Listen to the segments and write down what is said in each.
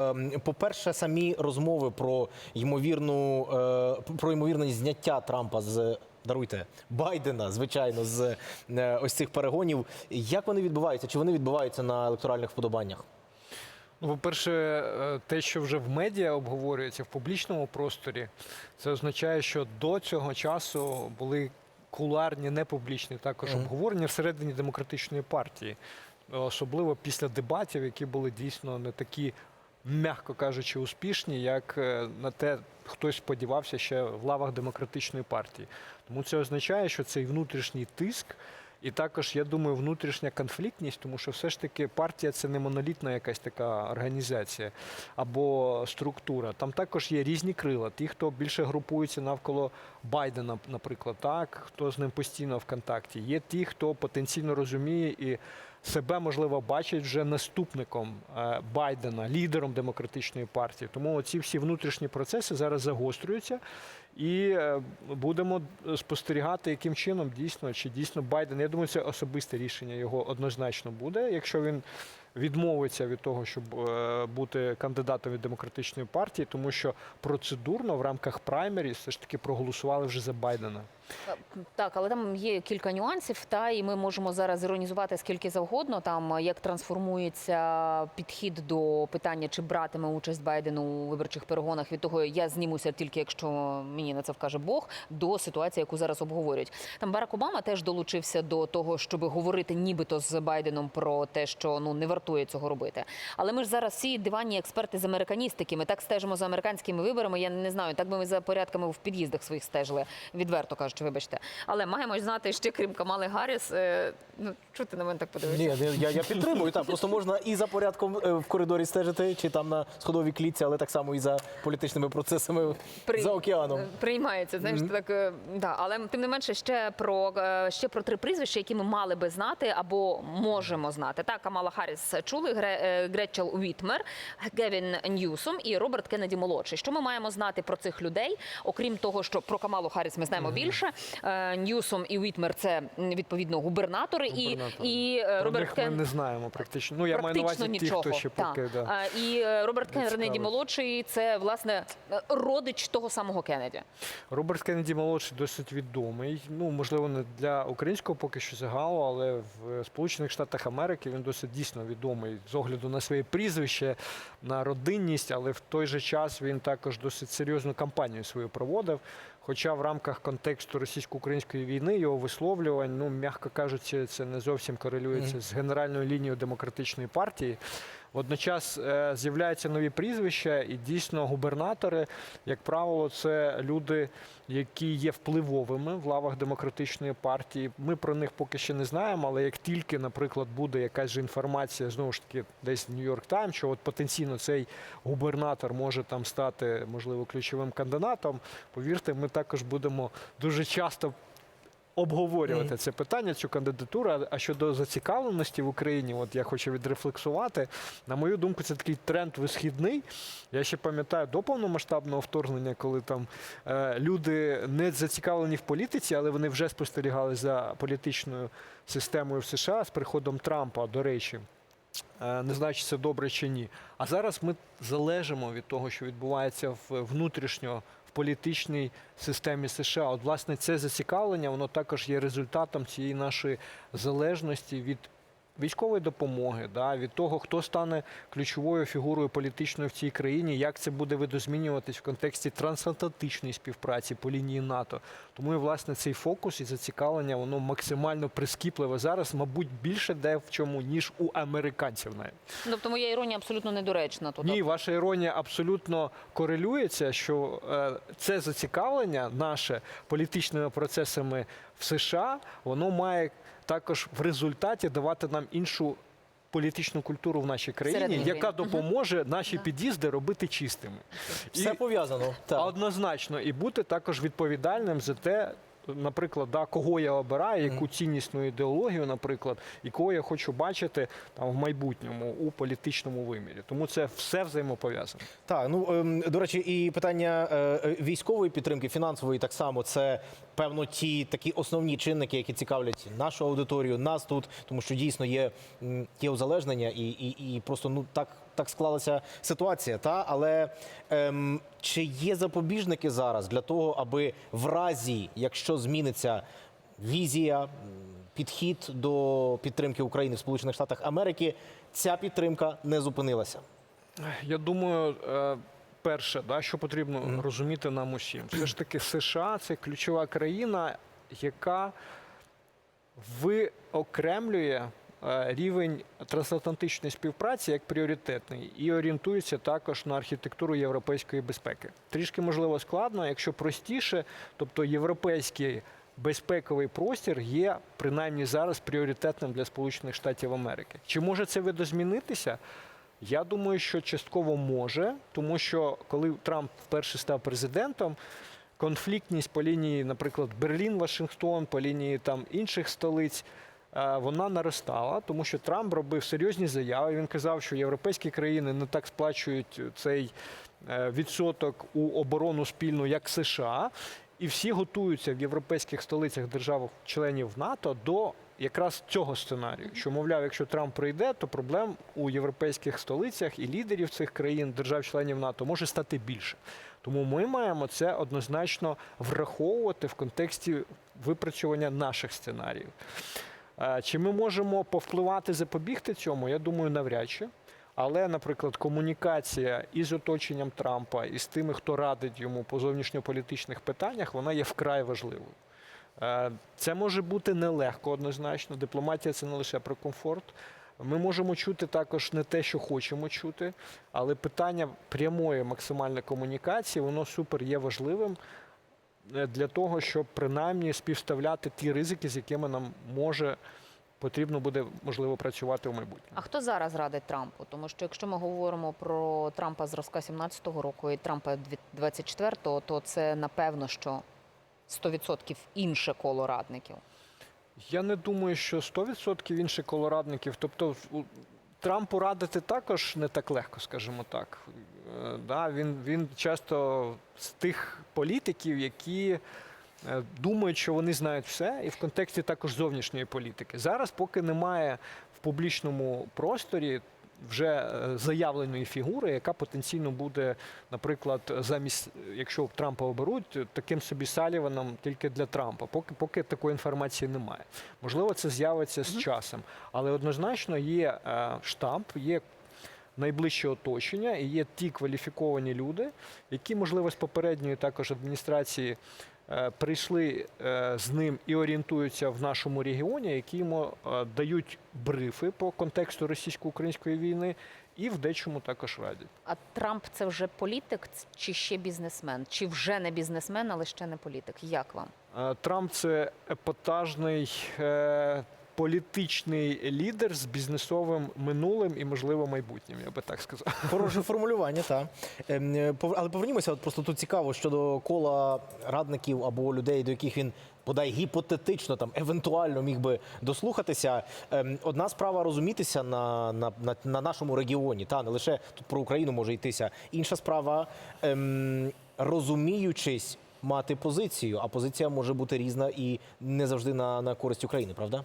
Ем, По-перше, самі розмови про ймовірну е, про ймовірне зняття Трампа з даруйте Байдена, звичайно, з е, ось цих перегонів. Як вони відбуваються? Чи вони відбуваються на електоральних вподобаннях? Ну, по-перше, е, те, що вже в медіа обговорюється в публічному просторі, це означає, що до цього часу були кулуарні, непублічні також обговорення всередині демократичної партії, особливо після дебатів, які були дійсно не такі, м'яко кажучи, успішні, як е, на те хтось сподівався ще в лавах демократичної партії. Тому це означає, що цей внутрішній тиск. І також, я думаю, внутрішня конфліктність, тому що все ж таки партія це не монолітна якась така організація або структура. Там також є різні крила. Ті, хто більше групується навколо Байдена, наприклад, так, хто з ним постійно в контакті. Є ті, хто потенційно розуміє і себе, можливо, бачить вже наступником е, Байдена, лідером демократичної партії. Тому оці всі внутрішні процеси зараз загострюються. І е, будемо спостерігати, яким чином дійсно чи дійсно Байден. Я думаю, це особисте рішення його однозначно буде. Якщо він відмовиться від того, щоб е, бути кандидатом від демократичної партії, тому що процедурно в рамках праймері все ж таки проголосували вже за Байдена. Так, але там є кілька нюансів, та і ми можемо зараз іронізувати скільки завгодно. Там як трансформується підхід до питання, чи братиме участь Байден у виборчих перегонах від того, я знімуся тільки якщо мені на це вкаже Бог, до ситуації, яку зараз обговорюють. Там Барак Обама теж долучився до того, щоб говорити нібито з Байденом про те, що ну не вартує цього робити. Але ми ж зараз всі диванні експерти з американістики. Ми так стежимо за американськими виборами. Я не знаю, так би ми за порядками в під'їздах своїх стежили, відверто кажучи, вибачте. Але маємо ж знати ще крім Камали Гарріс. Е, ну чого ти на мене так подивишся? Ні, я, я підтримую. Так, просто можна і за порядком е, в коридорі стежити, чи там на сходовій клітці, але так само і за політичними процесами При- за океаном. Приймається, знаєш, так е, да. Але тим не менше, ще про ще про три прізвища, які ми мали би знати або можемо знати. Так, Камала Харріс чули Гре, Гречел Уітмер, Гевін Ньюсом і Роберт Кеннеді молодший. Що ми маємо знати про цих людей? Окрім того, що про Камалу Харріс ми знаємо більше. Е, Ньюсом і Уітмер це відповідно губернатори, Губернатори. і, і е, Про Роберт них ми не знаємо практично. Ну я маю на Практично увазі ті, хто ще поки да. А, І е, Роберт Не Кеннеді молодший це власне родич того самого Кеннеді. Роберт Кеннеді молодший досить відомий. Ну можливо, не для українського поки що загалу, але в Сполучених Штатах Америки він досить дійсно відомий з огляду на своє прізвище, на родинність, але в той же час він також досить серйозну кампанію свою проводив. Хоча в рамках контексту російсько-української війни його висловлювань, ну м'яко кажучи, це не зовсім корелюється з генеральною лінією демократичної партії. Водночас е, з'являються нові прізвища, і дійсно губернатори, як правило, це люди, які є впливовими в лавах демократичної партії. Ми про них поки ще не знаємо, але як тільки, наприклад, буде якась же інформація, знову ж таки, десь в Нью-Йорк Тайм, що от потенційно цей губернатор може там стати, можливо, ключовим кандидатом, повірте, ми також будемо дуже часто обговорювати це питання, цю кандидатуру. А- щодо зацікавленості в Україні, от я хочу відрефлексувати. На мою думку, це такий тренд висхідний. Я ще пам'ятаю до повномасштабного вторгнення, коли там е, люди не зацікавлені в політиці, але вони вже спостерігали за політичною системою в США з приходом Трампа, до речі. Е, Не знаю, чи це добре чи ні. А зараз ми залежимо від того, що відбувається в внутрішньо політичній системі США. От, власне, це зацікавлення, воно також є результатом цієї нашої залежності від військової допомоги, да, від того, хто стане ключовою фігурою політичною в цій країні, як це буде видозмінюватись в контексті трансатлантичної співпраці по лінії НАТО. Тому і власне цей фокус і зацікавлення воно максимально прискіпливе зараз, мабуть, більше де в чому ніж у американців навіть. Тобто моя іронія абсолютно недоречна тут. Ні, ваша іронія абсолютно корелюється, що е, це зацікавлення наше політичними процесами в США, воно має також в результаті давати нам іншу. Політичну культуру в нашій країні, Всередині яка допоможе наші під'їзди робити чистими. Все пов'язано. Так. Однозначно, і бути також відповідальним за те, наприклад, да, кого я обираю, яку ціннісну ідеологію, наприклад, і кого я хочу бачити там в майбутньому у політичному вимірі. Тому це все взаємопов'язано. Так, ну ем, до речі, і питання е, е, військової підтримки, фінансової так само. Це певно ті такі основні чинники, які цікавлять нашу аудиторію, нас тут, тому що дійсно є, є узалежнення, і, і, і просто ну так. Так склалася ситуація. Та але ем, чи є запобіжники зараз для того, аби в разі, якщо зміниться візія, підхід до підтримки України в Сполучених Штатах Америки, ця підтримка не зупинилася? Я думаю, е, перше, да, що потрібно розуміти нам усім, все ж таки США це ключова країна, яка виокремлює рівень трансатлантичної співпраці як пріоритетний і орієнтується також на архітектуру європейської безпеки. Трішки можливо складно, якщо простіше, тобто європейський безпековий простір є принаймні зараз пріоритетним для Сполучених Штатів Америки. Чи може це видозмінитися? Я думаю, що частково може, тому що коли Трамп вперше став президентом, конфліктність по лінії, наприклад, Берлін-Вашингтон, по лінії там інших столиць. Е, Вона наростала, тому що Трамп робив серйозні заяви. Він казав, що європейські країни не так сплачують цей е, відсоток у оборону спільну, як США, і всі готуються в європейських столицях держав-членів НАТО до якраз цього сценарію. Що, мовляв, якщо Трамп прийде, то проблем у європейських столицях і лідерів цих країн, держав-членів НАТО, може стати більше. Тому ми маємо це однозначно враховувати в контексті випрацювання наших сценаріїв. Е, Чи ми можемо повпливати, запобігти цьому? Я думаю, навряд чи. Але, наприклад, комунікація із оточенням Трампа і з тими, хто радить йому по зовнішньополітичних питаннях, вона є вкрай важливою. Е, Це може бути нелегко однозначно. Дипломатія це не лише про комфорт. Ми можемо чути також не те, що хочемо чути, але питання прямої максимальної комунікації, воно супер є важливим для того, щоб принаймні співставляти ті ризики, з якими нам може потрібно буде можливо працювати в майбутньому. А хто зараз радить Трампу? Тому що якщо ми говоримо про Трампа зразка 17-го року і Трампа 24-го, то це напевно, що 100% інше коло радників. Я не думаю, що 100% інших колорадників. Тобто у- Трампу радити також не так легко, скажімо так. Е, Да, він, він часто з тих політиків, які е, думають, що вони знають все, і в контексті також зовнішньої політики. Зараз, поки немає в публічному просторі вже е, заявленої фігури, яка потенційно буде, наприклад, замість, якщо Трампа оберуть, таким собі Саліваном тільки для Трампа. Поки поки такої інформації немає. Можливо, це з'явиться з часом, але однозначно є штаб, є найближче оточення і є ті кваліфіковані люди, які, можливо, з попередньої також адміністрації е, прийшли е, з ним і орієнтуються в нашому регіоні, які йому е, дають брифи по контексту російсько-української війни і в дечому також радять. А Трамп це вже політик чи ще бізнесмен? Чи вже не бізнесмен, але ще не політик? Як вам? Трамп це епатажний політичний лідер з бізнесовим минулим і, можливо, майбутнім, я би так сказав. Хороше формулювання, так. Ем, е, Але повернімося, от просто тут цікаво щодо кола радників або людей, до яких він бодай гіпотетично там евентуально міг би дослухатися. Ем, Одна справа розумітися на, на, на, на нашому регіоні, та не лише тут про Україну може йтися. Інша справа, ем, розуміючись, мати позицію, а позиція може бути різна і не завжди на, на користь України, правда?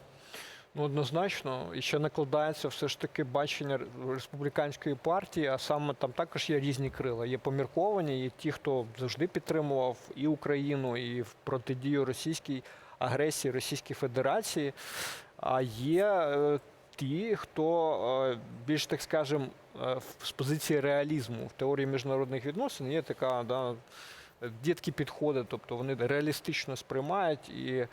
Ну, однозначно, і ще накладається все ж таки бачення республіканської партії, а саме там також є різні крила. Є помірковані, є ті, хто завжди підтримував і Україну, і в протидію російській агресії Російській Федерації. А є е, ті, хто е, більш так скажем, е, з позиції реалізму в теорії міжнародних відносин є така да, дітки підходи, тобто вони реалістично сприймають і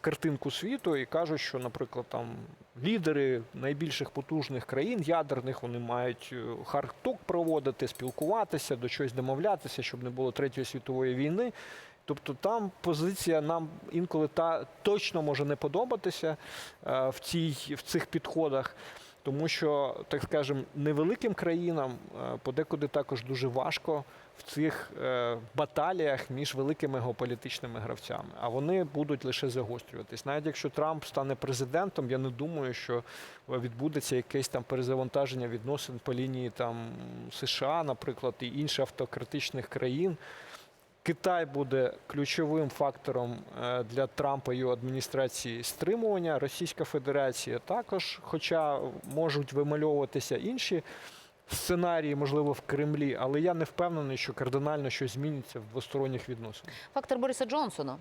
картинку світу і кажуть, що, наприклад, там лідери найбільших потужних країн ядерних вони мають е, хардток проводити, спілкуватися, до чогось домовлятися, щоб не було третьої світової війни. Тобто там позиція нам інколи та точно може не подобатися е, в цій в цих підходах. Тому що, так скажем, невеликим країнам е, подекуди також дуже важко в цих е, баталіях між великими геополітичними гравцями. А вони будуть лише загострюватись. Навіть якщо Трамп стане президентом, я не думаю, що відбудеться якесь там перезавантаження відносин по лінії там США, наприклад, і інших автократичних країн. Китай буде ключовим фактором е, для Трампа і його адміністрації стримування. Російська Федерація також, хоча можуть вимальовуватися інші сценарії, можливо, в Кремлі, але я не впевнений, що кардинально щось зміниться в двосторонніх відносинах. Фактор Бориса Джонсона,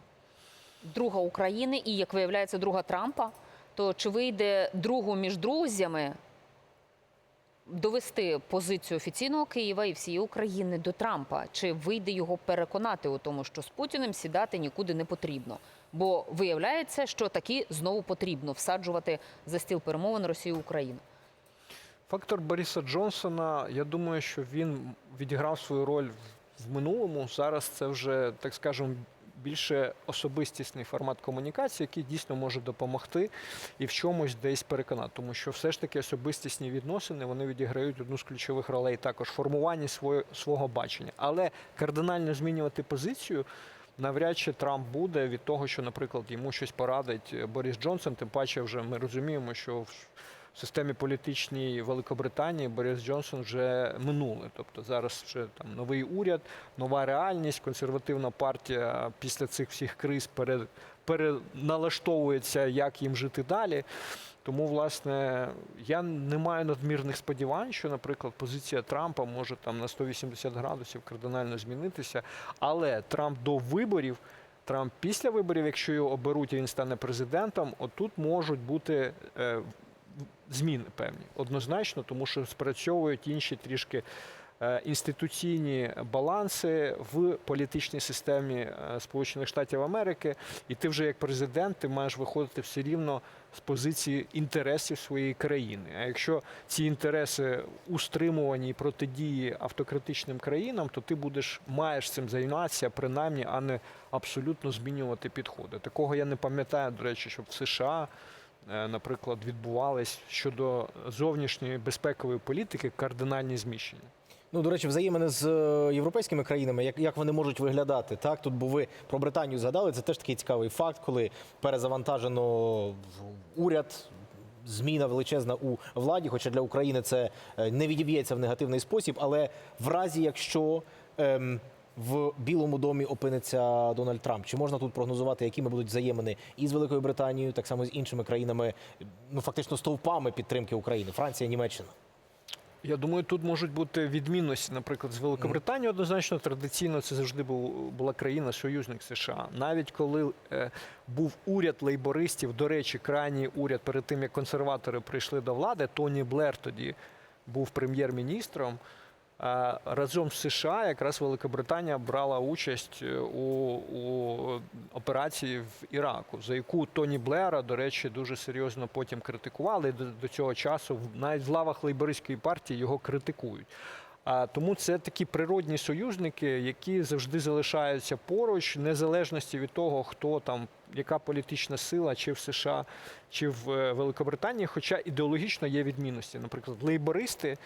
друга України і, як виявляється, друга Трампа. То чи вийде другу між друзями довести позицію офіційного Києва і всієї України до Трампа? Чи вийде його переконати у тому, що з Путіним сідати нікуди не потрібно? Бо виявляється, що таки знову потрібно всаджувати за стіл перемовин Росію Україну. Фактор Бориса Джонсона, я думаю, що він відіграв свою роль в минулому. Зараз це вже, так скажемо, більше особистісний формат комунікації, який дійсно може допомогти і в чомусь десь переконати. Тому що все ж таки особистісні відносини вони відіграють одну з ключових ролей також в формуванні своє, свого бачення. Але кардинально змінювати позицію. Навряд чи Трамп буде від того, що, наприклад, йому щось порадить Борис Джонсон. Тим паче, вже ми розуміємо, що в системі політичній Великобританії Борис Джонсон вже минуле. Тобто зараз вже там новий уряд, нова реальність, консервативна партія після цих всіх криз пере, переналаштовується, як їм жити далі. Тому, власне, я не маю надмірних сподівань, що, наприклад, позиція Трампа може там на 180 градусів кардинально змінитися. Але Трамп до виборів, Трамп після виборів, якщо його оберуть і він стане президентом, отут можуть бути е, зміни певні однозначно, тому що спрацьовують інші трішки е, інституційні баланси в політичній системі е, Сполучених Штатів Америки, і ти вже як президент ти маєш виходити все рівно з позиції інтересів своєї країни. А якщо ці інтереси устримувані і протидії автократичним країнам, то ти будеш маєш цим займатися, принаймні, а не абсолютно змінювати підходи. Такого я не пам'ятаю, до речі, щоб в США наприклад, відбувались щодо зовнішньої безпекової політики кардинальні зміщення. Ну, до речі, взаємини з е, європейськими країнами, як, як вони можуть виглядати? Так, тут бо ви про Британію згадали. Це теж такий цікавий факт, коли перезавантажено уряд. Зміна величезна у владі, хоча для України це е, не відіб'ється в негативний спосіб. Але в разі, якщо ем, в Білому домі опиниться Дональд Трамп, чи можна тут прогнозувати, якими будуть взаємини і з Великою Британією, так само з іншими країнами, ну фактично стовпами підтримки України, Франція, Німеччина? Я думаю, тут можуть бути відмінності, наприклад, з Великобританією. Однозначно, традиційно це завжди був, була країна-союзник США. Навіть коли е, був уряд лейбористів, до речі, крайній уряд перед тим, як консерватори прийшли до влади, Тоні Блер тоді був прем'єр-міністром. Разом з США якраз Великобританія брала участь е, у, у операції в Іраку, за яку Тоні Блера, до речі, дуже серйозно потім критикували. До, до цього часу навіть в лавах лейбористської партії його критикують. Тому це такі природні союзники, які завжди залишаються поруч, незалежності від того, хто там, яка політична сила, чи в США, чи в е, Великобританії. Хоча ідеологічно є відмінності. Наприклад, лейбористи,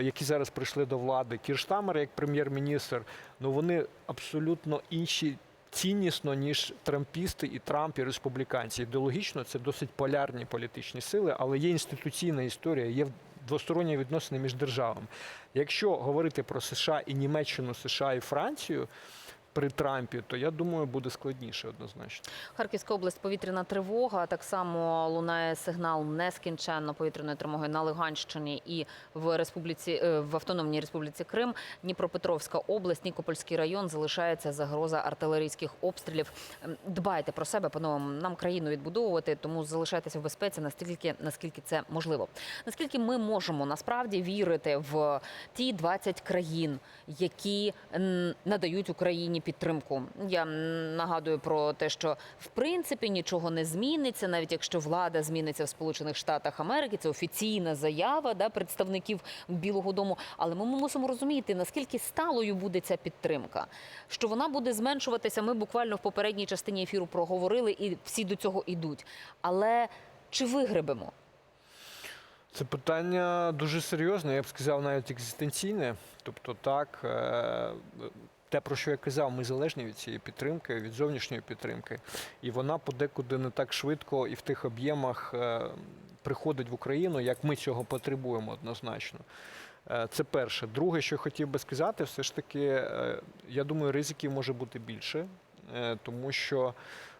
які зараз прийшли до влади, Кірштамер як прем'єр-міністр, ну вони абсолютно інші. Ціннісно, ніж трампісти і Трамп і республіканці. Ідеологічно це досить полярні політичні сили, але є інституційна історія, є двосторонні відносини між державами. Якщо говорити про США і Німеччину, США і Францію при Трампі, то я думаю, буде складніше однозначно. Харківська область повітряна тривога. Так само лунає сигнал нескінченно повітряної тривоги на Луганщині і в республіці е, в Автономній Республіці Крим. Дніпропетровська область, Нікопольський район залишається загроза артилерійських обстрілів. Ем, Дбайте про себе, панове. Нам країну відбудовувати, тому залишайтеся в безпеці настільки, наскільки це можливо. Наскільки ми можемо насправді вірити в ті 20 країн, які надають Україні підтримку. Я нагадую про те, що в принципі нічого не зміниться, навіть якщо влада зміниться в Сполучених Штатах Америки. Це офіційна заява да, представників Білого Дому. Але ми мусимо розуміти, наскільки сталою буде ця підтримка, що вона буде зменшуватися. Ми буквально в попередній частині ефіру проговорили, і всі до цього йдуть. Але чи вигребемо? Це питання дуже серйозне, я б сказав, навіть екзистенційне. Тобто, так, е, те, про що я казав, ми залежні від цієї підтримки, від зовнішньої підтримки. І вона подекуди не так швидко і в тих об'ємах е, приходить в Україну, як ми цього потребуємо однозначно. Е, Це перше. Друге, що хотів би сказати, все ж таки, е, я думаю, ризиків може бути більше, тому що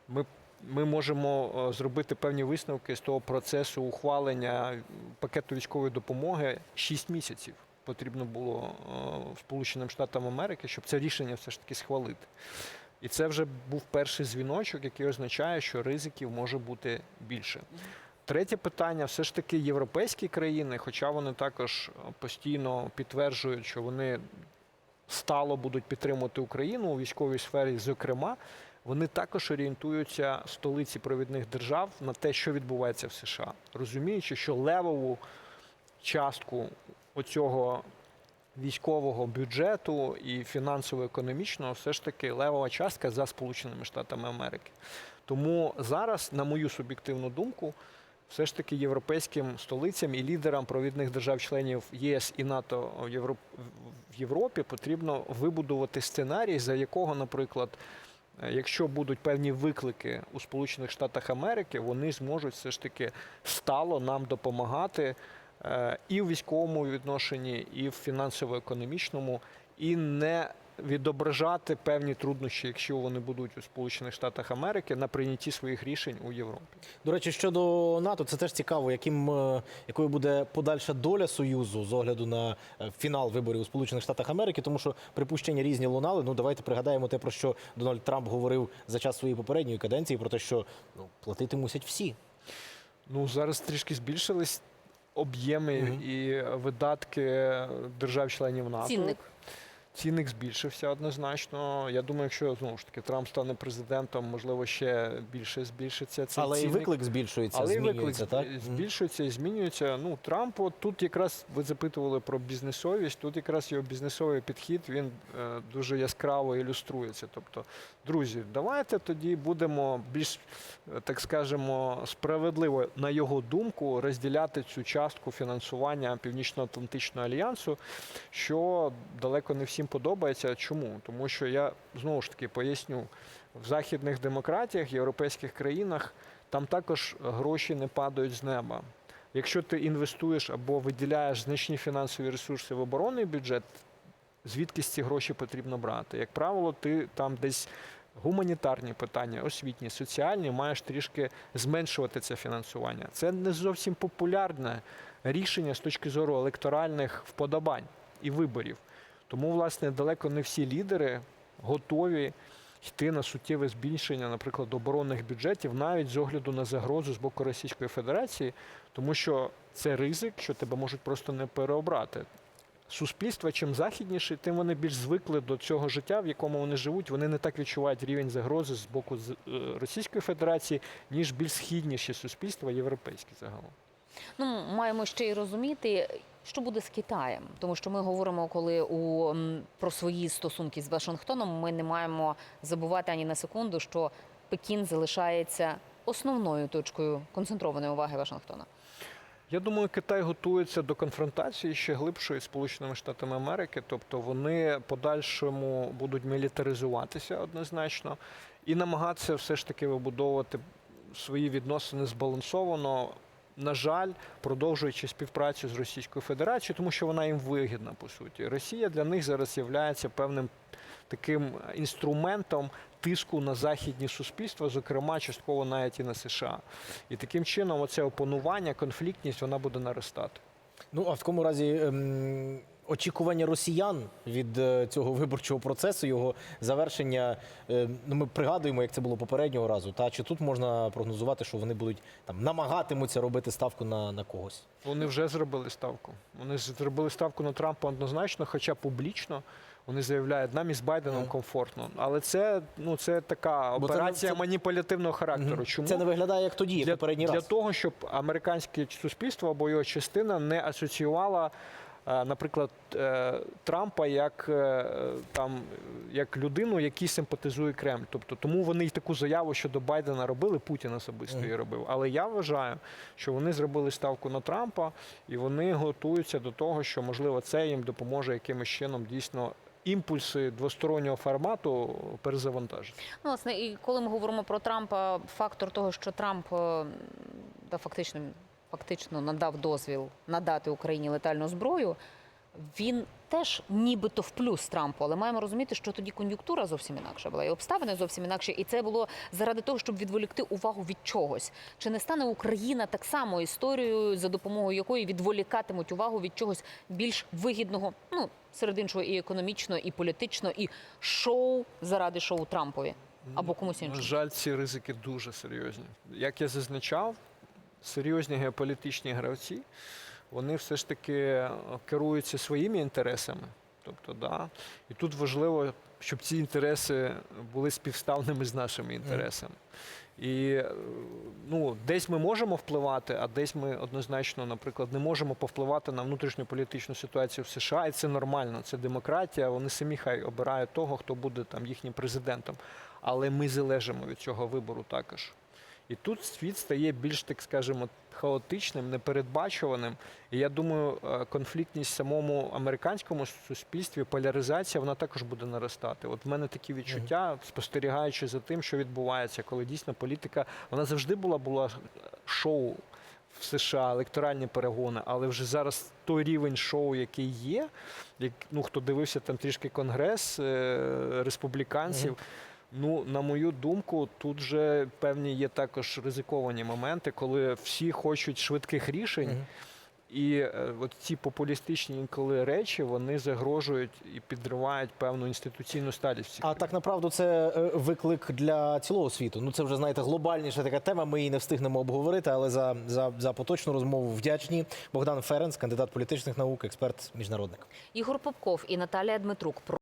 ми ми можемо зробити певні висновки з того процесу ухвалення пакету військової допомоги 6 місяців. Потрібно було е, Сполученим Штатам Америки, щоб це рішення все ж таки схвалити. І це вже був перший дзвіночок, який означає, що ризиків може бути більше. Третє питання: все ж таки європейські країни, хоча вони також е, постійно підтверджують, що вони стало будуть підтримувати Україну у військовій сфері, зокрема, вони також орієнтуються столиці провідних держав на те, що відбувається в США, розуміючи, що левову частку оцього військового бюджету і фінансово-економічного все ж таки левова частка за Сполученими Штатами Америки. Тому зараз, на мою суб'єктивну думку, все ж таки європейським столицям і лідерам провідних держав-членів ЄС і НАТО в Європ... в Європі потрібно вибудувати сценарій, за якого, наприклад, е, якщо будуть певні виклики у Сполучених Штатах Америки, вони зможуть все ж таки стало нам допомагати і в військовому відношенні, і в фінансово-економічному, і не відображати певні труднощі, якщо вони будуть у Сполучених Штатах Америки, на прийнятті своїх рішень у Європі. До речі, щодо НАТО, це теж цікаво, яким е, якою буде подальша доля союзу з огляду на е, фінал виборів у Сполучених Штатах Америки, тому що припущення різні лунали. Ну давайте пригадаємо те, про що Дональд Трамп говорив за час своєї попередньої каденції, про те, що ну платити мусять всі. Ну зараз трішки збільшились об'єми і видатки держав-членів НАТО. Цінник. Цінник збільшився однозначно. Я думаю, якщо знову ж таки Трамп стане президентом, можливо, ще більше збільшиться цей Але і виклик збільшується, Але і виклик так? Збільшується і змінюється. Ну, Трамп, от тут якраз ви запитували про бізнесовість. Тут якраз його бізнесовий підхід він е, дуже яскраво ілюструється. Тобто, друзі, давайте тоді будемо більш, е, так скажемо, справедливо на його думку розділяти цю частку фінансування Північно-Атлантичного альянсу, що далеко не всім подобається. Чому? Тому що я знову ж таки поясню в західних демократіях, європейських країнах там також гроші не падають з неба. Якщо ти інвестуєш або виділяєш значні фінансові ресурси в оборонний бюджет, звідки ці гроші потрібно брати? Як правило, ти там десь гуманітарні питання, освітні, соціальні, маєш трішки зменшувати це фінансування. Це не зовсім популярне рішення з точки зору електоральних вподобань і виборів. Тому, власне, далеко не всі лідери готові йти на суттєве збільшення, наприклад, оборонних бюджетів, навіть з огляду на загрозу з боку Російської Федерації, тому що це ризик, що тебе можуть просто не переобрати. Суспільства, чим західніше, тим вони більш звикли до цього життя, в якому вони живуть. Вони не так відчувають рівень загрози з боку е, Російської Федерації, ніж більш східніші суспільства, європейські загалом. Ну, маємо ще й розуміти, що буде з Китаєм, тому що ми говоримо, коли у про свої стосунки з Вашингтоном, ми не маємо забувати ані на секунду, що Пекін залишається основною точкою концентрованої уваги Вашингтона. Я думаю, Китай готується до конфронтації ще глибшої з Сполученими Штатами Америки, тобто вони подальшому будуть мілітаризуватися однозначно і намагатися все ж таки вибудовувати свої відносини збалансовано. На жаль, продовжуючи співпрацю з Російською Федерацією, тому що вона їм вигідна по суті. Росія для них зараз є певним таким інструментом тиску на західні суспільства, зокрема частково навіть і на США. І таким чином, оце опанування, конфліктність вона буде наростати. Ну а в такому разі ем, очікування росіян від е, цього виборчого процесу, його завершення. е, ну ми пригадуємо, як це було попереднього разу. Та чи тут можна прогнозувати, що вони будуть там намагатимуться робити ставку на, на когось? Вони вже зробили ставку. Вони зробили ставку на Трампа однозначно, хоча публічно. Вони заявляють, нам із Байденом Мгм. комфортно. Але це, ну, це така операція це- маніпулятивного характеру. Мгм. Чому? Це не виглядає як тоді, як для, попередній для раз. того, щоб американське суспільство або його частина не асоціювала, наприклад, е, Трампа як, е, там, як людину, якій симпатизує Кремль. Тобто, тому вони й таку заяву щодо Байдена робили, Путін особисто її робив. Але я вважаю, що вони зробили ставку на Трампа і вони готуються до того, що можливо це їм допоможе якимось чином дійсно. Імпульси двостороннього формату перезавантажити. Ну, власне, і коли ми говоримо про Трампа, фактор того, що Трамп е, да, фактично, фактично надав дозвіл надати Україні летальну зброю, він теж нібито в плюс Трампу, але маємо розуміти, що тоді кон'юнктура зовсім інакша була, і обставини зовсім інакші. І це було заради того, щоб відволікти увагу від чогось. Чи не стане Україна так само історією, за допомогою якої відволікатимуть увагу від чогось більш вигідного, ну серед іншого, і економічно, і політично, і шоу заради шоу Трампові або комусь На іншому? жаль, ці ризики дуже серйозні. Як я зазначав, серйозні геополітичні гравці, вони все ж таки е, керуються своїми інтересами. Тобто, да. І тут важливо, щоб ці інтереси були співставними з нашими інтересами. І е, ну, десь ми можемо впливати, а десь ми однозначно, наприклад, не можемо повпливати на внутрішню політичну ситуацію в США. І це нормально, це демократія. Вони самі хай обирають того, хто буде там їхнім президентом. Але ми залежимо від цього вибору також. І тут світ стає більш, так скажемо, хаотичним, непередбачуваним. І я думаю, е, конфліктність в самому американському суспільстві, поляризація, вона також буде наростати. От в мене такі відчуття, спостерігаючи за тим, що відбувається, коли дійсно політика, вона завжди була була шоу в США, електоральні перегони, але вже зараз той рівень шоу, який є, як ну хто дивився там трішки конгрес е, республіканців. Ну, на мою думку, тут же певні є також ризиковані моменти, коли всі хочуть швидких рішень, Мгм. і е, от ці популістичні інколи речі вони загрожують і підривають певну інституційну сталість. А так направду це е, виклик для цілого світу. Ну це вже знаєте глобальніша така тема. Ми її не встигнемо обговорити, але за, за, за поточну розмову вдячні. Богдан Ференц, кандидат політичних наук, експерт міжнародник. Ігор Попков і Наталія Дмитрук.